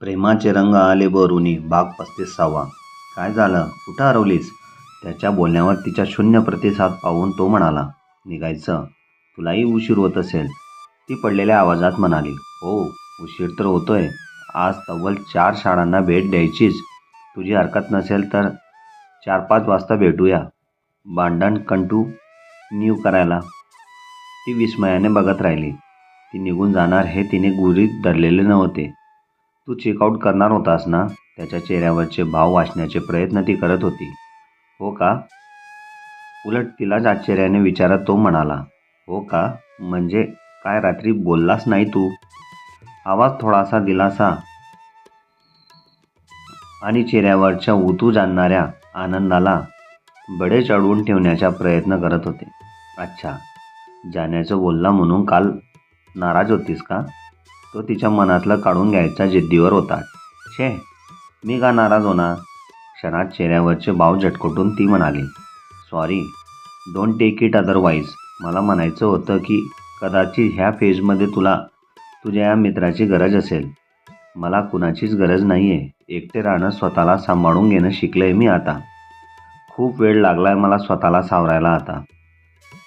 प्रेमाचे रंग आले बरुनी भाग पस्तीसावा. काय झालं? कुठं हरवलीस? त्याच्या बोलण्यावर तिच्या शून्य प्रतिसाद पाहून तो म्हणाला निघायचं. तुलाही उशीर होत असेल. ती पडलेल्या आवाजात म्हणाली हो उशीर तर होतोय. आज तब्बल चार शाळांना भेट द्यायचीच. तुझी हरकत नसेल तर चार पाच वाजता भेटूया. भांडण कंटिन्यू करायला ती विस्मयाने बघत राहिली. ती निघून जाणार हे तिने गुरीत धरलेले नव्हते. तू चेकआउट करणार होतास ना? त्याच्या चेहऱ्यावरचे भाव वाचण्याचे प्रयत्न ती करत होती. हो का? उलट तिलाच आश्चर्याने विचारत तो म्हणाला हो का? म्हणजे काय रात्री बोललास नाही तू? आवाज थोडासा दिलासा. आणि चेहऱ्यावरच्या उतू जाणणाऱ्या आनंदाला बडे चढवून ठेवण्याचा प्रयत्न करत होते. अच्छा जाण्याचं बोलला म्हणून काल नाराज होतीस का? तो तिच्या मनातलं काढून घ्यायचा जिद्दीवर होता. छे मी का नाराज होणार? क्षणात चेहऱ्यावरचे भाव झटकटून ती म्हणाली sorry don't take it otherwise मला म्हणायचं होतं की कदाचित ह्या फेजमध्ये तुला तुझ्या या मित्राची गरज असेल. मला कुणाचीच गरज नाही आहे एकटे राहणं स्वतःला सांभाळून घेणं शिकलं आहे मी आता. खूप वेळ लागला आहे मला स्वतःला सावरायला आता.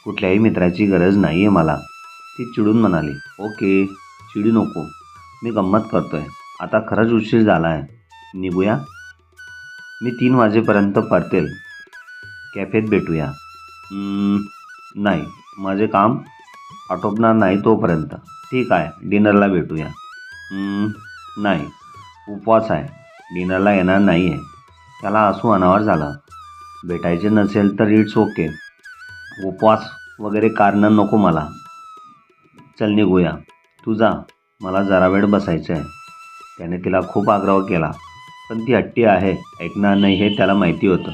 कुठल्याही मित्राची गरज नाही आहे मला. ती चिडून म्हणाली ओके चिडू नको. मी गंमत करतो आहे आता खरंच उशीर झाला आहे निघूया? मी तीन वाजेपर्यंत परतेल. कॅफेत भेटूया. नाही. माझे काम आटोपणार नाही तोपर्यंत. ठीक आहे डिनरला भेटूया. नाही. उपवास आहे. डिनरला येणार नाही आहे त्याला असू अनावर झाला. भेटायचे नसेल तर इट्स ओके. उपवास वगैरे कारणं नको मला. चल निघूया. तू जा मला जरा वेळ बसायचं आहे त्याने तिला खूप आग्रह केला पण ती हट्टी आहे ऐकणार नाही हे त्याला माहिती होतं.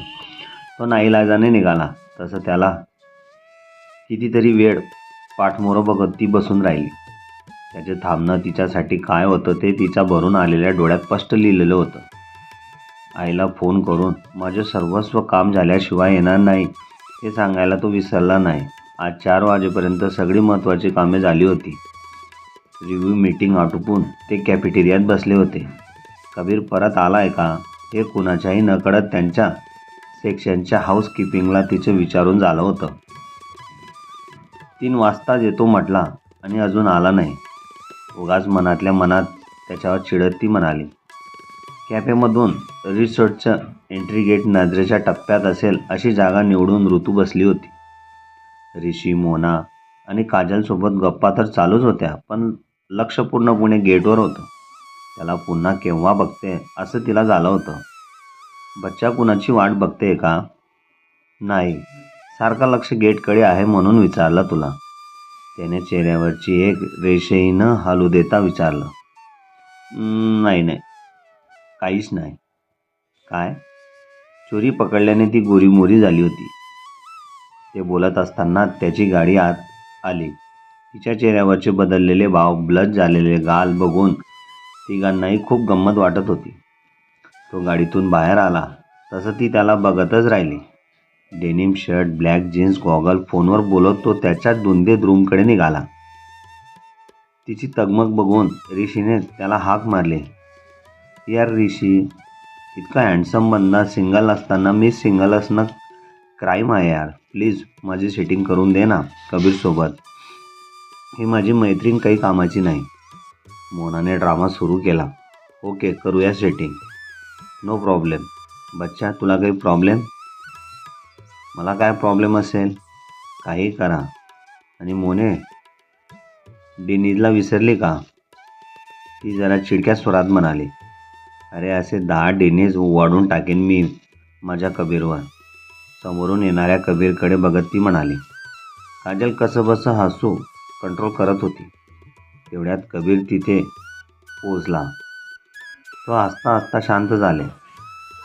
तो नाईलाजाने निघाला तसं त्याला कितीतरी वेळ पाठमोरं बघत ती बसून राहिली. त्याचे थांबणं तिच्यासाठी काय होतं ते तिच्या भरून आलेल्या डोळ्यात स्पष्ट लिहिलेलं होतं. आईला फोन करून माझे सर्वस्व काम झाल्याशिवाय येणार नाही. हे सांगायला तो विसरला नाही. आज चार वाजेपर्यंत सगळी महत्त्वाची कामे झाली होती. रिव्ह्यू मीटिंग आटोपून ते कॅफेटेरियात बसले होते. कबीर परत आला आहे का? हे कुणाच्याही नकळत त्यांच्या सेक्शनच्या हाऊसकीपिंगला तिचं विचारून झालं होतं. तीन वाजताच येतो म्हटला आणि अजून आला नाही. उगाच मनातल्या मनात त्याच्यावर चिडत ती म्हणाली. कॅफेमधून रिसॉर्टचं एंट्री गेट नजरेच्या टप्प्यात असेल अशी जागा निवडून ऋतू बसली होती. ऋषी मोना आणि काजलसोबत गप्पा तर चालूच होत्या पण लक्ष पूर्णपणे गेटवर होतं. त्याला पुन्हा केव्हा बघते असं तिला झालं होतं बच्चा कुणाची वाट बघते का? नाही. सारखा लक्ष गेटकडे आहे म्हणून विचारलं तुला. त्याने चेहऱ्यावरची एक रेषेही न हालू देता विचारलं. नाही नाही. काहीच नाही. काय? चोरी पकडल्याने ती गोरीमोरी झाली होती. ते बोलत असताना त्याची गाडी आत आली. तिच्या चेहऱ्यावरचे बदललेले भाव ब्लज झालेले गाल बघून तिघांनाही खूप गंमत वाटत होती. तो गाडीतून बाहेर आला तसं ती त्याला बघतच राहिली. Denim shirt black jeans goggle फोनवर बोलत तो त्याच्या दुंदेत रूमकडे निघाला. तिची तगमग बघून ऋषीने त्याला हाक मारले. यार ऋषी इतका हँडसम बंदा सिंगल असताना मी सिंगल असणं क्राईम आहे यार. प्लीज माझी सेटिंग करून दे ना कबीरसोबत. ही माझी मैत्रीण काही कामाची नाही. मोनाने ड्रामा सुरू केला. ओके करूया सेटिंग नो प्रॉब्लेम बच्चा तुला काही प्रॉब्लेम मला काय प्रॉब्लेम असेल? काही करा. आणि मोने डिनीजला विसरली का? ती जरा चिडक्या स्वरात म्हणाली अरे असे दहा डेनीज वाढून टाकेन मी माझ्या कबीरवर. समोरून येणाऱ्या कबीरकडे बघत ती म्हणाली काजल कसं बसं हसू? कंट्रोल करत होती. तेवढ्यात कबीर तिथे पोचला तो हसता हसता शांत झाले.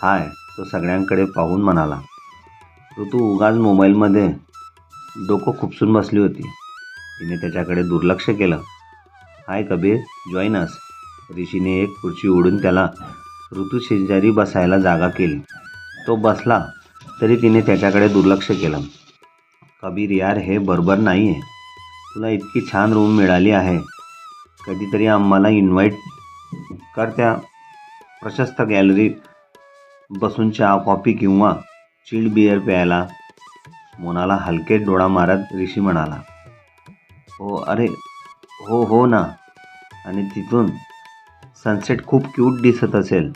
हाय तो सगळ्यांकडे पाहून म्हणाला. ऋतू उगाच मोबाईलमध्ये डोकं खुपसून बसली होती. तिने त्याच्याकडे दुर्लक्ष केलं. हाय कबीर जॉईन अस ऋषीने एक खुर्ची ओढून त्याला ऋतू शेजारी बसायला जागा केली. तो बसला तरी तिने त्याच्याकडे दुर्लक्ष केलं. कबीर यार हे बरोबर नाही आहे तुला इतकी छान रूम मिळाली आहे. कधीतरी आम्हाला इन्व्हाइट कर त्या प्रशस्त गॅलरीत बसून चहा कॉफी किंवा चिल्ड बिअर प्यायला. मोनाला हलके डोळा मारत ऋषी म्हणाला हो अरे हो हो ना. आणि तिथून सनसेट खूप क्यूट दिसत असेल.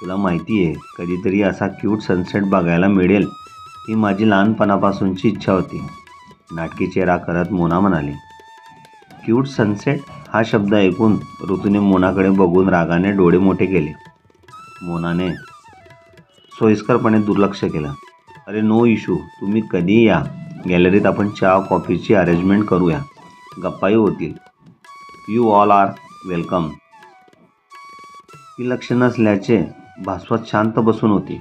तुला माहिती आहे कधीतरी असा क्यूट सनसेट बघायला मिळेल ही माझी लहानपणापासूनची इच्छा होती. नाटकी चेहरा करत मोना म्हणाली क्यूट सनसेट हा शब्द ऐकून ऋतूने मोनाकडे बघून रागाने डोळे मोठे केले. मोनाने सोयीस्करपणे दुर्लक्ष केलं. अरे नो इशू तुम्ही कधी या. गॅलरीत आपण चहा कॉफीची अरेंजमेंट करूया. गप्पाही होतील. You all are welcome. ती लक्ष नसल्याचे भास्वत शांत बसून होती.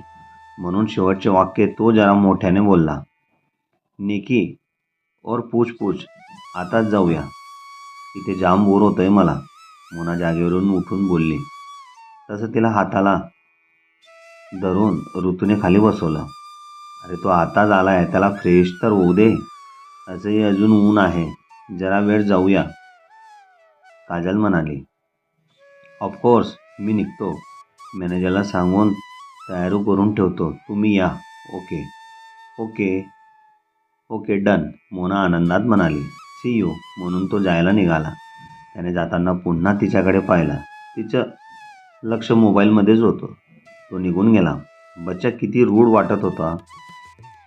म्हणून शेवटचे वाक्य तो जरा मोठ्याने बोलला निकी और पूछ पूछ. आताच जाऊया. इथे जाम बोर होतंय मला. मोना जागेवरून उठून बोलली. तसं तिला हाताला धरून ऋतूने खाली बसवलं. अरे तो आताच आला आहे त्याला फ्रेश तर होऊ दे. असंही अजून ऊन आहे. जरा वेळ जाऊया. काजल म्हणाली. ऑफकोर्स मी निघतो. मॅनेजरला सांगून तयारी करून ठेवतो. तुम्ही या. Okay okay okay done. Mona आनंदात म्हणाली सी यू. म्हणून तो जायला निघाला. त्याने जाताना पुन्हा तिच्याकडे पाहिला. तिचं लक्ष मोबाईलमध्येच होतं. तो निघून गेला. बच्चा किती रूढ वाटत होता.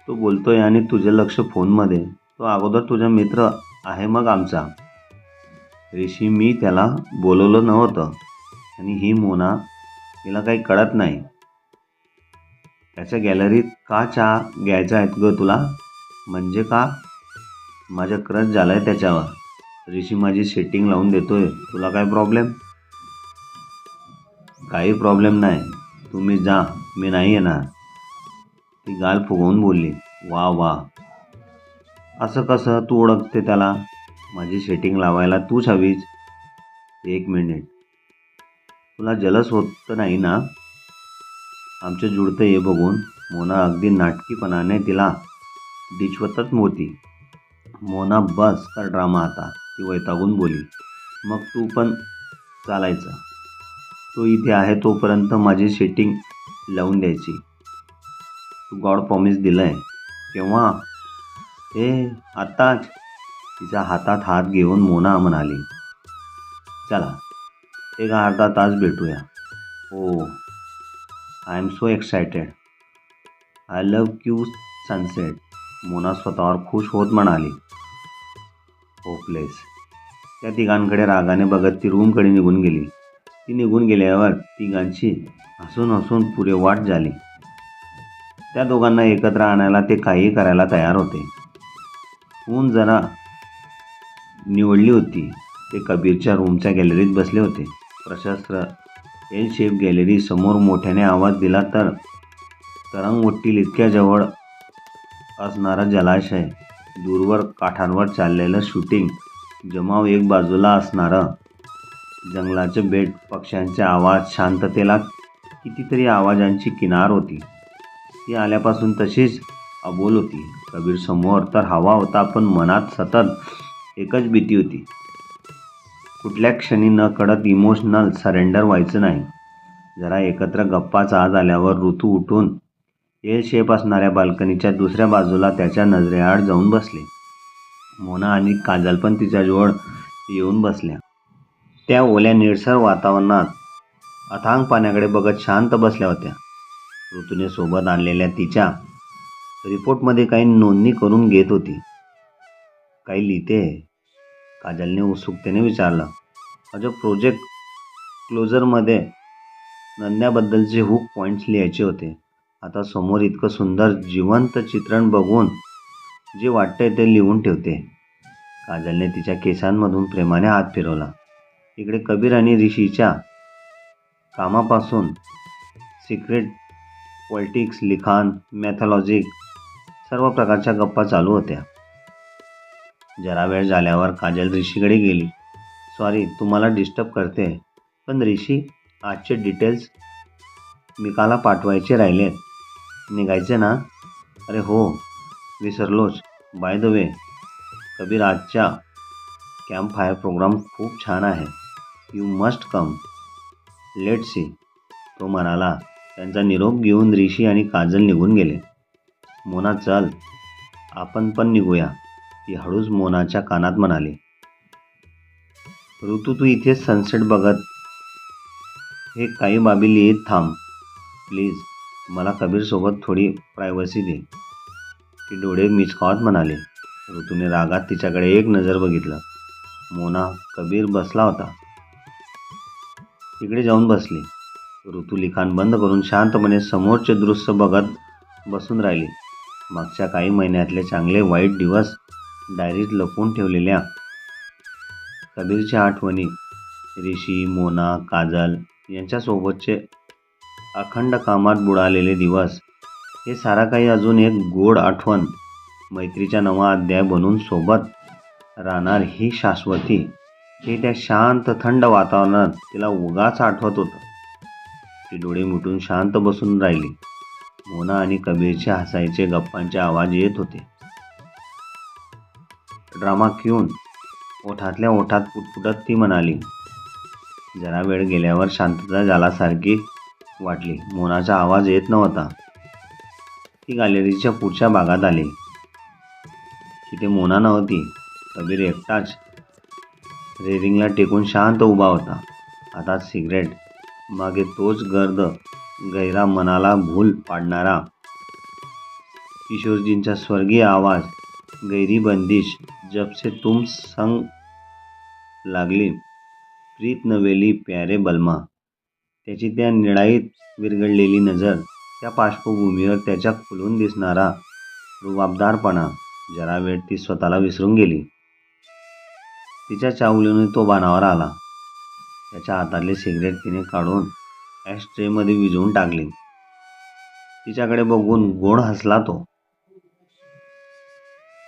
तो बोलतोय आणि तुझं लक्ष फोनमध्ये. तो अगोदर तुझा मित्र आहे मग आमचा. ऋषी मी त्याला बोलवलं नव्हतं. आणि ही मोना तिला काही कळत नाही. त्याच्या गॅलरीत का चहा घ्यायचा आहेत ग तुला? म्हणजे का? माझा क्रच झाला आहे त्याच्यावर. ऋषी माझी सेटिंग लावून देतो आहे तुला काय प्रॉब्लेम काही प्रॉब्लेम नाही. तुम्ही जा. मी नाही येणार. ती गाल फुगवून बोलली. वा वा. असं कसं तू ओळखते त्याला? माझी सेटिंग लावायला तूच हवीच एक मिनिट तुला जलस होत नाही ना? आमचं जुळतं हे बघून. मोना अगदी नाटकीपणाने तिला डिचवतच मोती. मोना बस कर ड्रामा आता. ती वैतागून बोली मग तू पण चालायचा. तो इथे आहे तोपर्यंत माझी सेटिंग लावून द्यायची. तू गॉड प्रॉमिस दिलं आहे केव्हा? हे आत्ताच. तिच्या हातात हात घेऊन मोना म्हणाली चला एक अर्धा तास भेटूया. हो. I am so excited I love cue sunset Mona स्वतःवर खुश होत म्हणाली. होपलेस त्या तिघांकडे रागाने बघत ती रूमकडे निघून गेली. ती निघून गेल्यावर तिघांची हसून हसून पुरे वाट झाली. त्या दोघांना एकत्र आणायला ते काहीही करायला तयार होते. ऊन जरा निवडली होती. ते कबीरच्या रूमच्या गॅलरीत बसले होते. प्रशस्त्र एल शेप गॅलरी समोर मोठ्याने आवाज दिला तर तरंग उठतील इतक्या जवळ असणारा जलाशय दूरवर काठांवर चाललेलं शूटिंग जमाव एक बाजूला असणारं. जंगलाचे बेट पक्ष्यांचे आवाज शांततेला कितीतरी आवाजांची किनार होती. ती आल्यापासून तशीच अबोल होती. कबीर समोर तर हवा होता पण मनात सतत एकच भीती होती. कुठल्या क्षणी न कळत इमोशनल सरेंडर व्हायचं नाही. जरा एकत्र गप्पा आज आल्यावर ऋतू उठून एल शेप असणाऱ्या बाल्कनीच्या दुसऱ्या बाजूला त्याच्या नजरेआड जाऊन बसले. मोना आणि काजल पण तिच्याजवळ येऊन बसल्या. त्या ओल्या निळसर वातावरणात अथांग पाण्याकडे बघत शांत बसल्या होत्या. ऋतूने सोबत आणलेल्या तिच्या रिपोर्टमध्ये काही नोंदणी करून घेत होती. काही लिहिते काजलने उत्सुकतेने विचारलं. माझं प्रोजेक्ट क्लोजरमध्ये नंद्याबद्दलचे हुक पॉईंट्स लिहायचे होते. आता समोर इतकं सुंदर जिवंत चित्रण बघून जे वाटतंय ते लिहून ठेवते. काजलने तिच्या केसांमधून प्रेमाने हात फिरवला. इकडे कबीर आणि ऋषीच्या कामापासून सिक्रेट पॉलिटिक्स लिखाण मॅथॉलॉजिक सर्व प्रकारच्या गप्पा चालू होत्या. जरा वेळ झाल्यावर काजल ऋषीकडे गेली. सॉरी तुम्हाला डिस्टर्ब करते. पण ऋषी आजचे डिटेल्स मिकाला पाठवायचे राहिलेत. निघायचे ना? अरे हो विसरलोच. बाय द वे कबीर आजच्या कॅम्प फायर प्रोग्राम खूप छान आहे. You must come let see तो म्हणाला त्यांचा निरोप घेऊन ऋषी आणि काजल निघून गेले. मोना चल. आपण पण निघूया ती हळूच मोनाच्या कानात म्हणाली. ऋतू तू इथे सनसेट बघत हे काही बाबी लिहित थांब. प्लीज मला कबीरसोबत थोडी प्रायव्हसी दे. ती डोळे मिचकावत म्हणाले. ऋतूने रागात तिच्याकडे एक नजर बघितलं. मोना कबीर बसला होता. तिकडे जाऊन बसली. ऋतू लिखाण बंद करून शांतपणे समोरचे दृश्य बघत बसून राहिली. मागच्या काही महिन्यातले चांगले वाईट दिवस डायरीत लपवून ठेवलेल्या कबीरच्या आठवणी ऋषी मोना काजल यांच्यासोबतचे अखंड कामात बुडालेले दिवस. हे सारा काही अजून एक गोड आठवण. मैत्रीचा नवा अध्याय बनून सोबत राहणार ही शाश्वती. हे त्या शांत थंड वातावरणात तिला उगाच आठवत होतं. ती डोळे मिटून शांत बसून राहिली. मोना आणि कबीरचे हसायचे गप्पांचे आवाज येत होते. ड्रामा घेऊन ओठातल्या ओठात पुटपुटत ती म्हणाली जरा वेळ गेल्यावर शांतता झाल्यासारखी वाटली. मोनाचा आवाज येत नव्हता. ती गॅलरीच्या पुढच्या भागात आली. तिथे मोना नव्हती कबीर एकटाच रेलिंगला टेकून शांत उभा होता. हातात सिगरेट मागे तोच गर्द गैरा मनाला भूल पाडणारा. किशोरजींचा स्वर्गीय आवाज गैरी बंदिश जब से तुम संग लागली. प्रीत नवेली प्यारे बलमा. त्याची त्या निळाईत विरघळलेली नजर त्या पार्श्वभूमीवर त्याच्या खुलून दिसणारा रुबाबदारपणा जरा वेळ ती स्वतःला विसरून गेली. तिच्या चावलीने तो बाणावर आला. त्याच्या हातातले सिगरेट तिने काढून ॲश ट्रेमध्ये विझवून टाकली. तिच्याकडे बघून गोड हसला तो.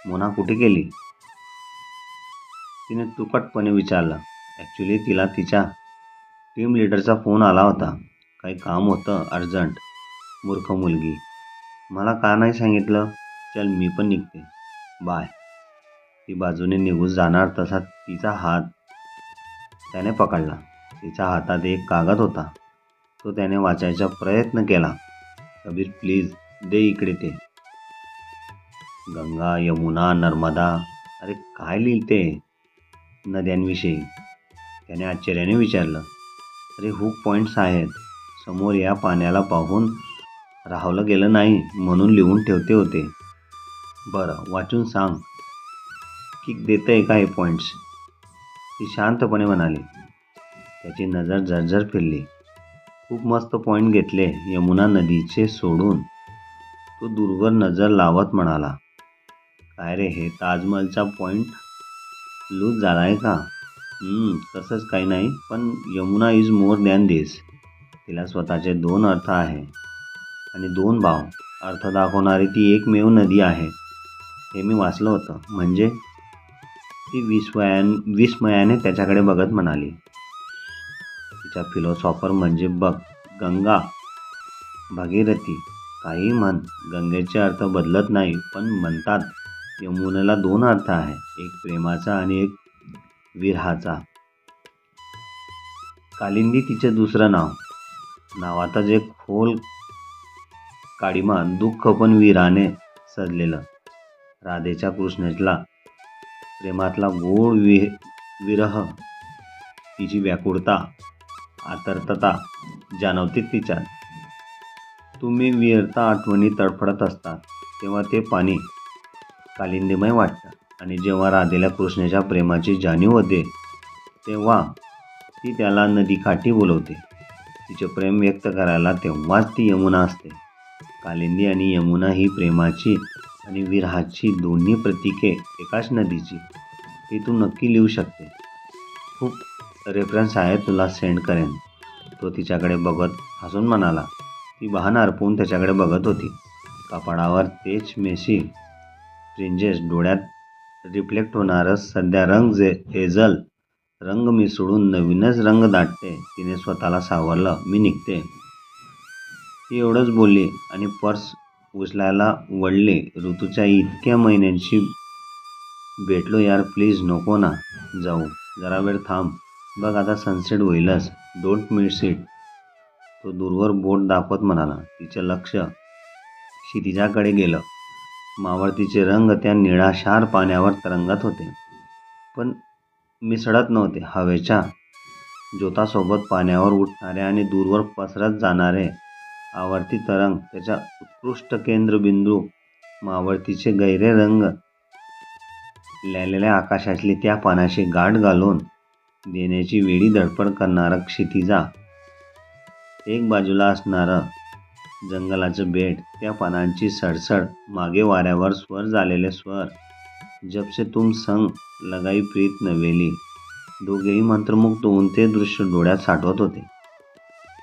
मोना कुठे गेली? तिने तुकटपणे विचारलं. ॲक्च्युली तिला तिच्या टीम लीडरचा फोन आला होता. काही काम होतं अर्जंट मूर्ख मुलगी. मला का नाही सांगितलं? चल मी पण निघते. बाय ती बाजूने निघून जाणार तसा तिचा हात त्याने पकडला. तिच्या हातात एक कागद होता. तो त्याने वाचायचा प्रयत्न केला. कबीर प्लीज दे इकडे ते. गंगा यमुना नर्मदा. अरे काय लिहिते नद्यांविषयी. त्याने आश्चर्याने विचारलं. अरे हुक पॉईंट्स आहेत. समोर या पाण्याला पाहून राहवलं गेलं नाही म्हणून लिहून ठेवते होते. बरं वाचून सांग. किक देतं आहे का हे पॉईंट्स ती शांतपणे म्हणाली. त्याची नजर झरझर फिरली. खूप मस्त पॉईंट घेतले यमुना नदीचे सोडून. तो दूरवर नजर लावत म्हणाला काय रे हे ताजमहलचा पॉईंट लूज झाला आहे का? तसंच काही नाही पण Yamuna is more than this तिला स्वतःचे दोन अर्थ आहे. आणि दोन भाव. अर्थ दाखवणारी ती एकमेव नदी आहे. हे मी वाचलं होतं. म्हणजे? ती विस्मयान विस्मयाने त्याच्याकडे बघत म्हणाली. तिच्या फिलॉसॉफर म्हणजे बघ गंगा. भागीरथी. काही म्हण गंगेचे अर्थ बदलत नाही पण म्हणतात यमुनेला दोन अर्थ आहे. एक प्रेमाचा आणि एक विरहाचा. कालिंदी तिचे दुसरं नाव. नावाचा जे खोल काळीमा दुःख पण विराने सजलेलं. राधेच्या कृष्णेतला प्रेमातला गोड वि विरह तिची व्याकुळता आतर्तता जाणवते तिच्यात. तुम्ही विरता आठवणी तडफडत असतात तेव्हा ते पाणी कालिंदीमय वाटतं. आणि जेव्हा राधेला कृष्णाच्या प्रेमाची जाणीव होते तेव्हा ती त्याला नदीकाठी बोलवते. तिचे प्रेम व्यक्त करायला तेव्हाच ती यमुना असते. कालिंदी आणि यमुना ही प्रेमाची आणि विरहाची दोन्ही प्रतीके एकाच नदीची. ही तू नक्की लिहू शकते. खूप रेफरन्स आहे तुला सेंड करेन. तो तिच्याकडे बघत हसून म्हणाला ती वाहन अर्पून त्याच्याकडे बघत होती. कपाडावर तेच मेशी फ्रिंजेस डोळ्यात रिफ्लेक्ट होणारं सध्या रंग जे हेझल रंग मी सोडून नवीनच रंग दाटते. तिने स्वतःला सावरलं मी निघते. ती एवढंच बोलली आणि पर्स उचलायला वळले. ऋतूच्या इतक्या महिन्यांशी भेटलो यार प्लीज नको ना जाऊ. जरा वेळ थांब. बघ आता सनसेट होईलच. Don't miss it. तो दूरवर बोट दाखवत म्हणाला. तिचं लक्ष क्षितिजाकडे गेलं. मावळतीचे रंग त्या निळाशार पाण्यावर तरंगत होते. पण मिसळत नव्हते हवेच्या ज्योतासोबत पाण्यावर उठणारे आणि दूरवर पसरत जाणारे आवर्ती तरंग त्याच्या उत्कृष्ट केंद्रबिंदू मावळतीचे गैरे रंग लॅलेल्या आकाशातली त्या पाण्याशी गाठ घालून देण्याची वेळी धडपड करणारा क्षितिजा एक बाजूला असणारं जंगलाचं बेट त्या पानांची सडसड मागे वाऱ्यावर स्वर झालेले स्वर. जबसे तुम संग लगाई प्रीत नवेली. दोघेही मंत्रमुग्ध होऊन ते दृश्य डोळ्यात साठवत होते.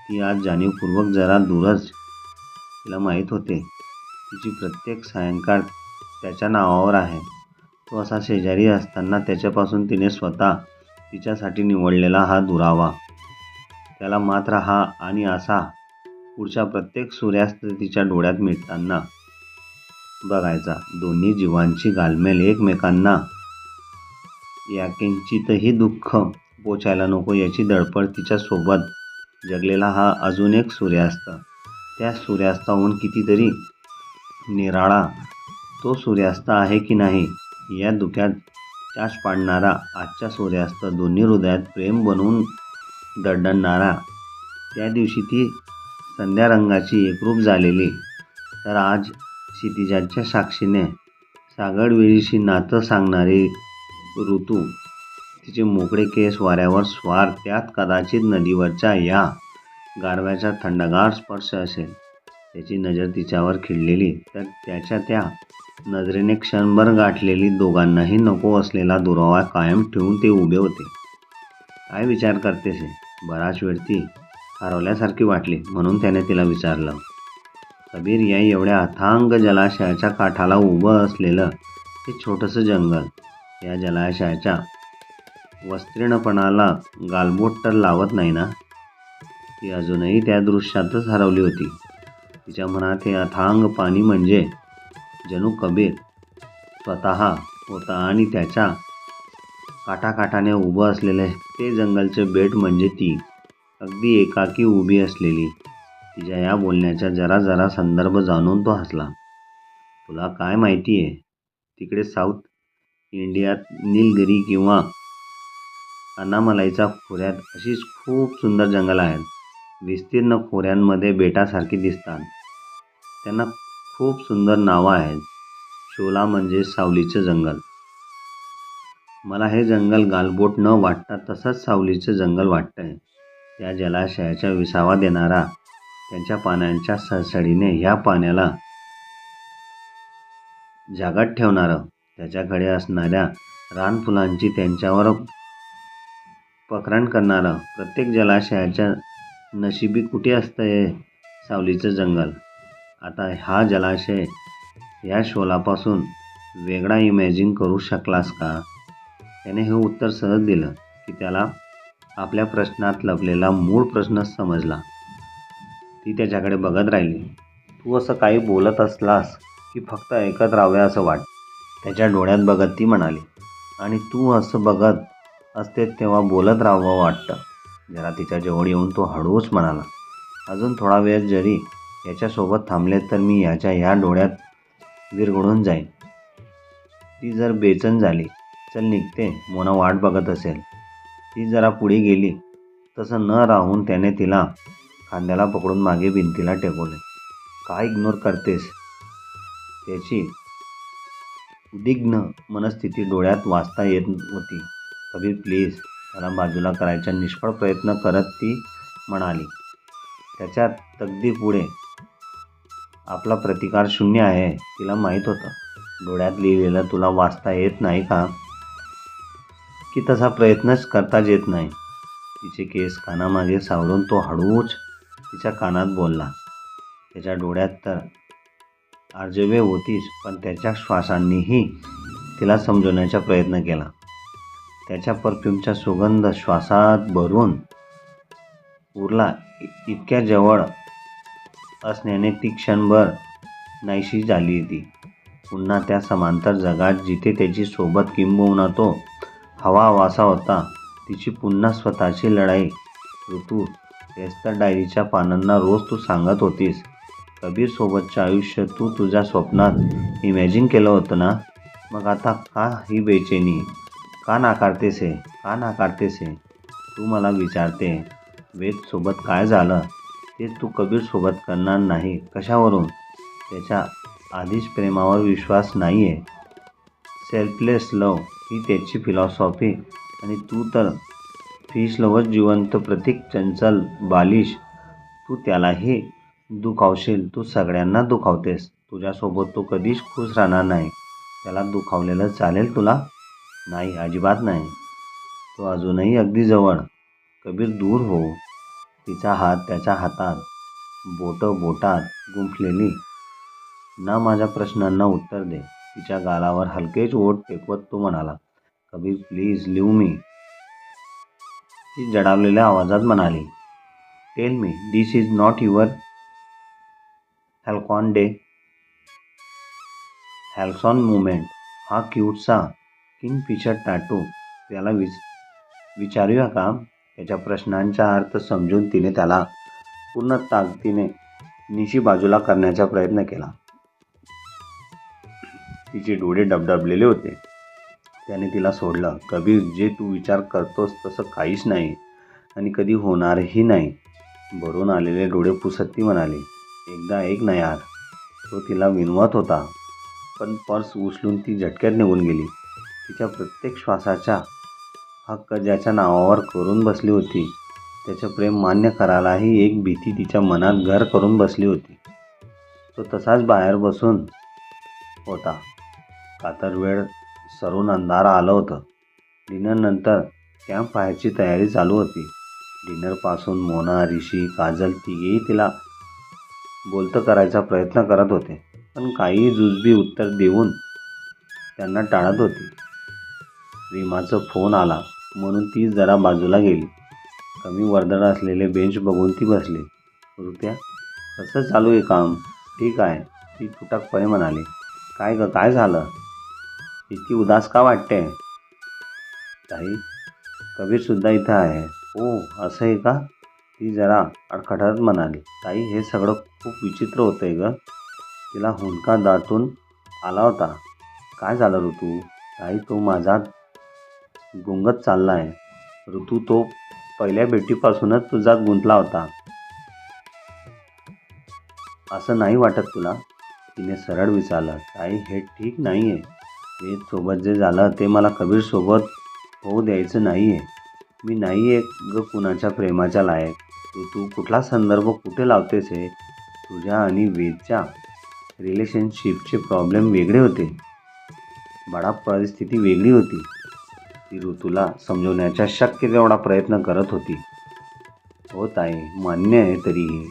ती आज जाणीवपूर्वक जरा दूरच तिला माहीत होते. तिची प्रत्येक सायंकाळ त्याच्या नावावर आहे. तो असा शेजारी असताना त्याच्यापासून तिने स्वतः तिच्यासाठी निवडलेला हा दुरावा. त्याला मात्र हा आणि असा पुढच्या प्रत्येक सूर्यास्त तिच्या डोळ्यात मिटताना बघायचा. दोन्ही जीवांची गालमेल एकमेकांना. या किंचितही दुःख पोचायला नको याची धडपड तिच्यासोबत जगलेला हा अजून एक सूर्यास्त. त्या सूर्यास्ताहून कितीतरी निराळा तो सूर्यास्त आहे की नाही या दुःख्यात चाच पाडणारा आजचा सूर्यास्त दोन्ही हृदयात प्रेम बनवून दडणारा. त्या दिवशी ती संध्या रंगाची एकरूप झालेली. तर आज क्षितिजाच्या साक्षीने सागडवेळीशी नातं सांगणारी ऋतू तिचे मोकळे केस वाऱ्यावर स्वार त्यात कदाचित नदीवरच्या या गारव्याचा थंडगार स्पर्श असेल. त्याची नजर तिच्यावर खिळलेली तर त्याच्या त्या नजरेने क्षणभर गाठलेली दोघांनाही नको असलेला दुरावा कायम ठेवून ते उभे होते. काय विचार करतेस बराच वेळ ती हरवल्यासारखी वाटली म्हणून त्याने तिला विचारलं. कबीर या एवढ्या अथांग जलाशयाच्या काठाला उभं असलेलं हे छोटंसं जंगल या जलाशयाच्या वस्त्रीणपणाला गालबोट तर लावत नाही ना? ती अजूनही त्या दृश्यातच हरवली होती. तिच्या मनात हे अथांग पाणी म्हणजे जणू कबीर स्वतः होता आणि त्याच्या काठाकाठाने उभं असलेले ते जंगलचे बेट म्हणजे ती. अगदी एकाकी उभी असलेली. तिच्या या बोलण्याचा जरा जरा संदर्भ जाणून तो हसला. तुला काय माहिती आहे तिकडे साऊथ इंडियात नीलगिरी किंवा अनामलाईचा खोऱ्यात अशीच खूप सुंदर जंगलं आहेत. विस्तीर्ण खोऱ्यांमध्ये बेटासारखी दिसतात. त्यांना खूप सुंदर नावं आहेत. शोला म्हणजे सावलीचं जंगल. मला हे जंगल गालबोट न वाटता तसंच सावलीचं जंगल वाटतं आहे या जलाशयाच्या विसावा देणारा त्यांच्या पाण्याच्या सळसळीने ह्या पाण्याला जागात ठेवणारं त्याच्याकडे असणाऱ्या रानफुलांची त्यांच्यावर पकरण करणारं प्रत्येक जलाशयाच्या नशिबी कुठे असतं हे सावलीचं जंगल? आता हा जलाशय या शोलापासून वेगळा इमॅजिन करू शकलास का? त्याने हे उत्तर सहज दिलं की त्याला आपल्या प्रश्नात लपलेला मूळ प्रश्नच समजला. ती त्याच्याकडे बघत राहिली. तू असं काही बोलत असलास की फक्त ऐकत राहावे असं वाट त्याच्या डोळ्यात बघत ती म्हणाली. आणि तू असं बघत असते तेव्हा बोलत राहावं वाटतं. जरा तिच्या जवळ येऊन तो हळूच म्हणाला. अजून थोडा वेळ जरी याच्यासोबत थांबले तर मी याच्या ह्या डोळ्यात विरघळून जाईन. ती जर बेचन झाली चल निघते. मोना वाट बघत असेल. ती जरा पुढे गेली. तसं न राहून त्याने तिला खांद्याला पकडून मागे भिंतीला टेकवले. काय इग्नोर करतेस? त्याची उद्विग्न मनस्थिती डोळ्यात वाचता येत होती. कबीर प्लीज त्याला बाजूला करायचा निष्फळ प्रयत्न करत ती म्हणाली. त्याच्या तगदीपुढे आपला प्रतिकार शून्य आहे तिला माहीत होतं. डोळ्यात लिहिलेलं तुला वाचता येत नाही का? की तसा प्रयत्नच करताच येत नाही. तिचे केस कानामागे सावरून तो हळूच तिच्या कानात बोलला. त्याच्या डोळ्यात तर आर्जवे होतीच पण त्याच्या श्वासांनीही तिला समजवण्याचा प्रयत्न केला. त्याच्या परफ्यूमचा सुगंध श्वासात भरून उरला. इतक्या जवळ असण्याने ती क्षणभर नाहीशी झाली ती पुन्हा त्या समांतर जगात जिथे त्याची सोबत किंबहुना तो हवा वासा होता. तिची पुन्हा स्वतःची लढाई. ऋतू हेच तर डायरीच्या पानांना रोज तू सांगत होतीस. कबीरसोबतचं आयुष्य तू तुझ्या स्वप्नात इमॅजिन केलं होतं ना? मग आता का ही बेचैनी? का नाकारतेस हे? का नाकारतेस हे? तू मला विचारते. वेदसोबत काय झालं? ते तू कबीरसोबत करणार नाही. कशावरून? त्याच्या आधीच प्रेमावर विश्वास नाही आहे सेल्फलेस लव ही त्याची फिलॉसॉफी आणि तू तर फिश लवच जिवंत प्रतीक चंचल बालिश. तू त्यालाही दुखावशील. तू सगळ्यांना दुखावतेस. तुझ्यासोबत तो कधीच खुश राहणार नाही. त्याला दुखावलेलं चालेल तुला? नाही अजिबात नाही. तो अजूनही अगदी जवळ. कबीर दूर हो. तिचा हात त्याच्या हातात. बोटं बोटात गुंफलेली. ना माझ्या प्रश्नांना उत्तर दे. तिच्या गालावर हलकेच ओठ टेकवत तो म्हणाला कबीर प्लीज लिव मी ती जडावलेल्या आवाजात म्हणाली tell me this is not your halcyon day halcyon moment हा क्यूटसा किंगफिशर टॅटू त्याला विच विचारूया का? त्याच्या प्रश्नांचा अर्थ समजून तिने त्याला पूर्ण ताकदीने निशी बाजूला करण्याचा प्रयत्न केला. तिचे डोळे डबडबलेले होते. त्याने तिला सोडलं. कबीर जे तू विचार करतोस तसं काहीच नाही आणि कधी होणारही नाही. भरून आलेले डोळे पुसत ती म्हणाली. एकदा एक ना यार तो तिला विनवत होता पण पर्स उचलून ती झटक्यात निघून गेली. तिच्या प्रत्येक श्वासाचा हक्क ज्याच्या नावावर करून बसली होती त्याचं प्रेम मान्य करायलाही एक भीती तिच्या मनात घर करून बसली होती. तो तसाच बाहेर बसून होता. कातर वेळ सरून अंधारा आलं होतं. डिनरनंतर कॅम्प फायरची तयारी चालू होती. डिनरपासून मोना ऋषी काजल तिघेही तिला बोलतं करायचा प्रयत्न करत होते. पण काही जुजबी उत्तर देऊन त्यांना टाळत होती. रिमाचा फोन आला म्हणून ती जरा बाजूला गेली. कमी वर्दळ असलेले बेंच बघून ती बसली. कृत्या कसं चालू आहे काम? ठीक आहे. ती तुटकपणे म्हणाली. काय ग काय झालं? इतकी उदास का वाटते? ताई कबीरसुद्धा इथं आहे. ओ असं आहे का? ती जरा अडखडत म्हणाली. ताई हे सगळं खूप विचित्र होतं आहे ग. तिला हुंडका दाटून आला होता. काय झालं ऋतू? ताई तो माझा गुंगत चालला आहे ऋतू तो पहिल्या भेटीपासूनच तुझा गुंतला होता. असं नाही वाटत तुला? तिने सरळ विचारलं. ताई हे ठीक नाही आहे वेदसोबत जे झालं ते मला कबीरसोबत होऊ द्यायचं नाही आहे मी नाही आहे ग कुणाच्या प्रेमाच्या लायक तू तू कुठला संदर्भ कुठे लावतेस हे? तुझ्या आणि वेदच्या रिलेशनशिपचे प्रॉब्लेम वेगळे होते. बडा परिस्थिती वेगळी होती. ती ऋतूला समजवण्याचा शक्य तेवढा प्रयत्न करत होती. होत आहे मान्य आहे तरीही.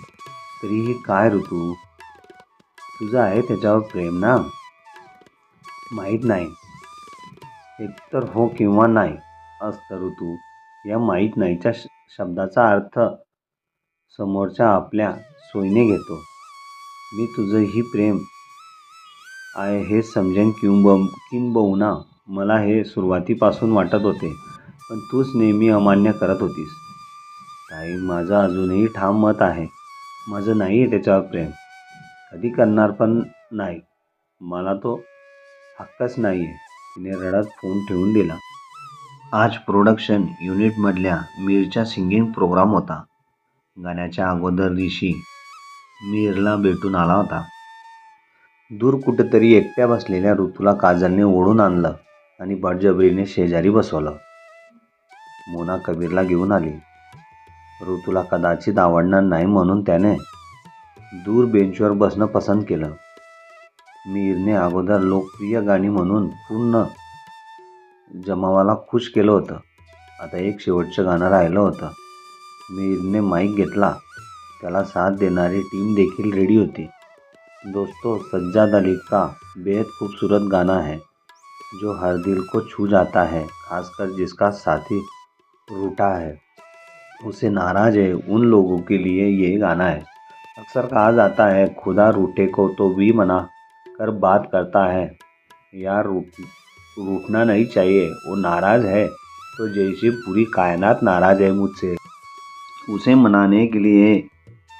तरीही काय ऋतू? तुझं आहे त्याच्यावर प्रेम ना? माहीत नाही. एकतर हो किंवा नाही असतं ऋतू या माहीत नाहीच्या श शब्दाचा अर्थ समोरच्या आपल्या सोयीने घेतो. मी तुझंही प्रेम आहे हे समजेन किंब किंबहुना मला हे सुरुवातीपासून वाटत होते पण तूच नेहमी अमान्य करत होतीस. ताई माझं अजूनही ठाम मत आहे. माझं नाही आहे त्याच्यावर प्रेम. कधी करणार पण नाही. मला तो हक्कच नाही आहे तिने रडत फोन ठेवून दिला. आज प्रोडक्शन युनिटमधल्या मीरच्या सिंगिंग प्रोग्राम होता. गाण्याच्या अगोदर ऋषी मीरला भेटून आला होता. दूर कुठेतरी एकट्या बसलेल्या ऋतूला काजलने ओढून आणलं आणि बळजबरीने शेजारी बसवलं. मोना कबीरला घेऊन आली. ऋतूला कदाचित आवडणार नाही म्हणून त्याने दूर बेंचवर बसणं पसंत केलं. मीरने अगोदर लोकप्रिय गाणी म्हणून पूर्ण जमावाला खुश केलं होतं. आता एक शेवटचं गाणं राहिलं होतं. मीरने माईक घेतला. त्याला साथ देणारी टीम देखील रेडी होती. दोस्तों सज्जाद अली का बेहद खूबसूरत गाना है जो हर दिल को छू जाता है, खासकर जिसका साथी रूठा है. उसे नाराज़ है उन लोगों के लिए ये गाना है अक्सर कहा जाता है, खुदा रूठे को तो भी मना. कर बात करता है। यार रूठ रूठना नहीं चाहिए वो नाराज़ है। तो जैसे पूरी कायनात नाराज़ है मुझसे। उसे मनाने के लिए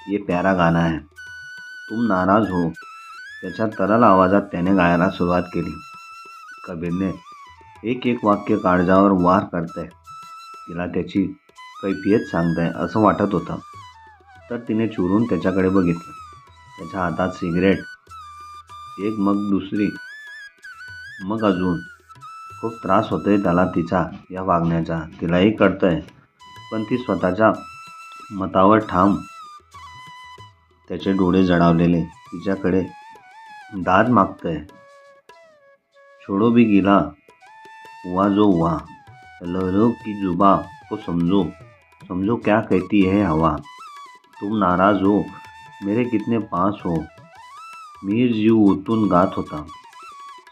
ये प्यारा गाना है। तुम नाराज हो। त्याच्या तरल आवाजात त्याने गायला सुरुवात केली कबीरने एक एक वाक्य काळजावर वार करतंय तिला त्याची कैफियत सांगताय असं वाटत होतं। तर तिने चुरून त्याच्याकडे बघितलं. त्याच्या हातात सिगरेट एक मग दुसरी. मग अजून. खूप त्रास होतोय त्याला तिचा या वागण्याचा. तिलाही कळतंय. पण ती स्वतःच्या मतावर ठाम. त्याचे डोळे जडावलेले. तिच्याकडे दाद मागतंय. छोड़ो भी गिला. हुआ जो हुआ लहरों की जुबा. को समझो समझो क्या कहती है हवा. तुम नाराज हो. मेरे कितने पास हो. मी जीव ओतून गात होता.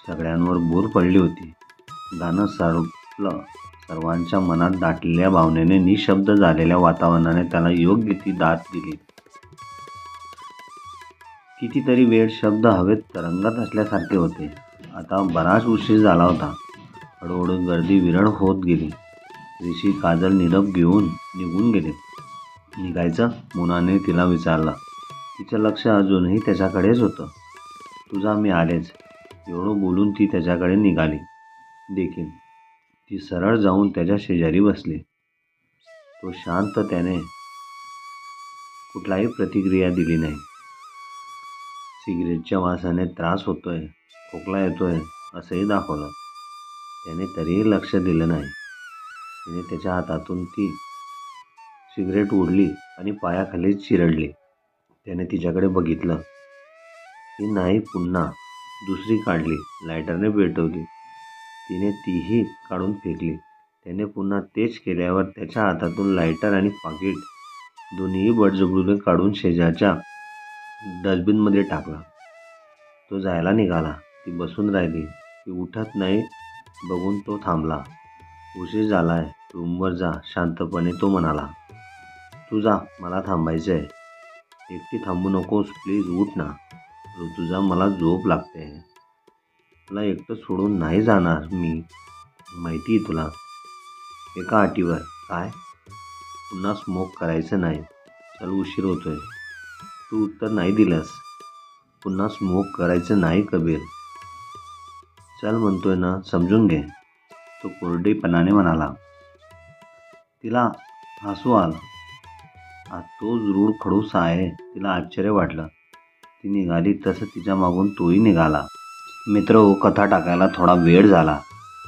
सगळ्यांवर बोर पडली होती. गाणं सरपलं. सर्वांच्या मनात दाटलेल्या भावनेने निशब्द झालेल्या वातावरणाने त्याला योग्य ती दात दिली. कितीतरी वेळ शब्द हवेत तरंगत असल्यासारखे होते. आता बराच उशीर झाला होता. हळूहळू गर्दी विरळ होत गेली. ऋषी काजल निरप घेऊन निघून गेले. निघायचं? मुनाने तिला विचारलं. तिचं लक्ष अजूनही त्याच्याकडेच होतं. तुझा मी आलेच. एवढं बोलून ती त्याच्याकडे निघाली. देखील. ती सरळ जाऊन त्याच्या शेजारी बसली. तो शांत त्याने कुठलाही प्रतिक्रिया दिली नाही. सिगरेटच्या वासाने त्रास होतोय खोकला येतोय असंही दाखवलं. त्याने तरीही लक्ष दिलं नाही. तिने त्याच्या हातातून ती सिगरेट ओढली आणि पायाखाली चिरडली त्याने तिच्याकडे बघितलं. ती नाही पुन्हा दुसरी काढली लायटरने पेटवली. तिने तीही काढून फेकली. त्याने पुन्हा तेच केल्यावर त्याच्या हातातून लायटर आणि पाकिट दोन्हीही बडजबडूने काढून शेजारच्या डस्टबिनमध्ये टाकला. तो जायला निघाला. ती बसून राहिली. ती उठत नाही बघून तो थांबला. उशीर झाला आहे रूमवर जा शांतपणे तो म्हणाला. तू जा मला थांबायचं आहे एकटी थांबू नकोस प्लीज उठ ना. ऋतुजा मला झोप लागते. तुला एकटं सोडून नाही जाणार मी. माहिती आहे तुला. एका अटीवर. काय? पुन्हा स्मोक करायचं नाही. चल उशीर होतोय. तू उत्तर नाही दिलंस. पुन्हा स्मोक करायचं नाही कबीर. चल म्हणतोय ना समजून घे. तो कोरडेपणाने म्हणाला. तिला हसू आला. हा तो रूढ खडूस आहे. तिला आश्चर्य वाटलं. ती निघाली तसं तिच्या मागून तोही निघाला. मित्र हो कथा टाकायला थोडा वेळ झाला.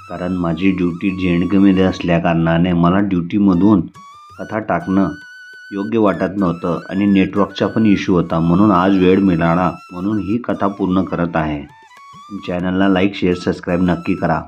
कारण माझी ड्युटी झेंडगेमध्ये असल्याकारणाने मला ड्युटीमधून कथा टाकणं योग्य वाटत नव्हतं आणि नेटवर्कचा पण इश्यू होता. म्हणून आज वेळ मिळाला. म्हणून ही कथा पूर्ण करत आहे. चॅनलला लाईक शेअर सबस्क्राईब नक्की करा.